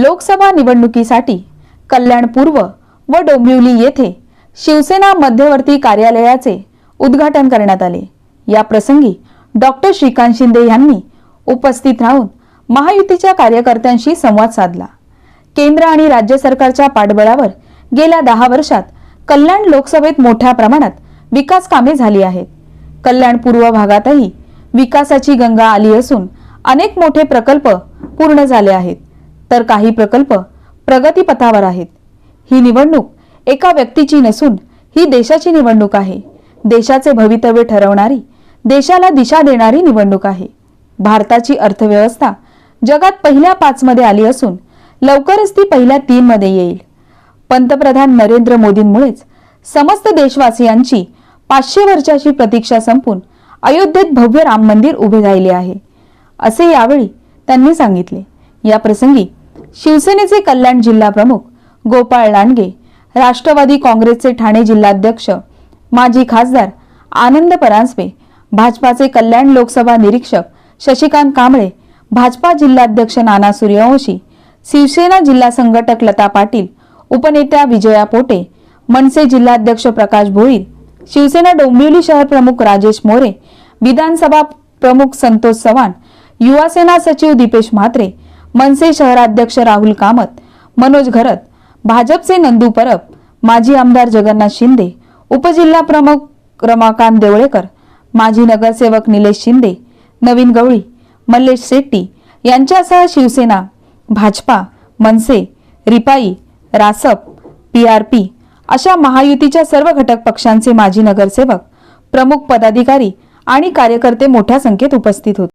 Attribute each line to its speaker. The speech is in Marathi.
Speaker 1: लोकसभा निवडणुकीसाठी कल्याण पूर्व व डोंबिवली येथे शिवसेना मध्यवर्ती कार्यालयाचे उद्घाटन करण्यात आले. या प्रसंगी डॉक्टर श्रीकांत शिंदे यांनी उपस्थित राहून महायुतीच्या कार्यकर्त्यांशी संवाद साधला. केंद्र आणि राज्य सरकारच्या पाठबळावर गेल्या दहा वर्षात कल्याण लोकसभेत मोठ्या प्रमाणात विकास कामे झाली आहेत. कल्याण पूर्व भागातही विकासाची गंगा आली असून अनेक मोठे प्रकल्प पूर्ण झाले आहेत. तर काही प्रकल्प प्रगतीपथावर आहेत. ही निवडणूक एका व्यक्तीची नसून ही देशाची निवडणूक आहे. देशाचे भवितव्य ठरवणारी देशाला दिशा देणारी निवडणूक आहे. भारताची अर्थव्यवस्था जगात पहिल्या पाचमध्ये आली असून लवकरच ती पहिल्या तीनमध्ये येईल. पंतप्रधान नरेंद्र मोदींमुळेच समस्त देशवासियांची पाचशे वर्षाची प्रतीक्षा संपून अयोध्येत भव्य राम मंदिर उभे राहिले आहे असे यावेळी त्यांनी सांगितले. या प्रसंगी शिवसेनेचे कल्याण जिल्हा प्रमुख गोपाळ लांडगे राष्ट्रवादी काँग्रेसचे ठाणे जिल्हाध्यक्ष माजी खासदार आनंद परांजपे भाजपाचे कल्याण लोकसभा निरीक्षक शशिकांत कांबळे भाजपा जिल्हाध्यक्ष नाना सूर्यवंशी शिवसेना जिल्हा संघटक लता पाटील उपनेत्या विजया पोटे मनसे जिल्हाध्यक्ष प्रकाश भोईर शिवसेना डोंबिवली शहर प्रमुख राजेश मोरे विधानसभा प्रमुख संतोष चव्हाण युवासेना सचिव दीपेश म्हात्रे मनसे शहराध्यक्ष राहुल कामत मनोज घरत भाजपचे नंदू परब माजी आमदार जगन्नाथ शिंदे उपजिल्हा प्रमुख रमाकांत देवळेकर माजी नगरसेवक निलेश शिंदे नवीन गवळी मल्लेश शेट्टी यांच्यासह Shivsena Bhajpa Manse Ripai Rasap P R P अशा महायुतीच्या सर्व घटक पक्षांचे माजी नगरसेवक प्रमुख पदाधिकारी आणि कार्यकर्ते मोठ्या संख्येत उपस्थित होते.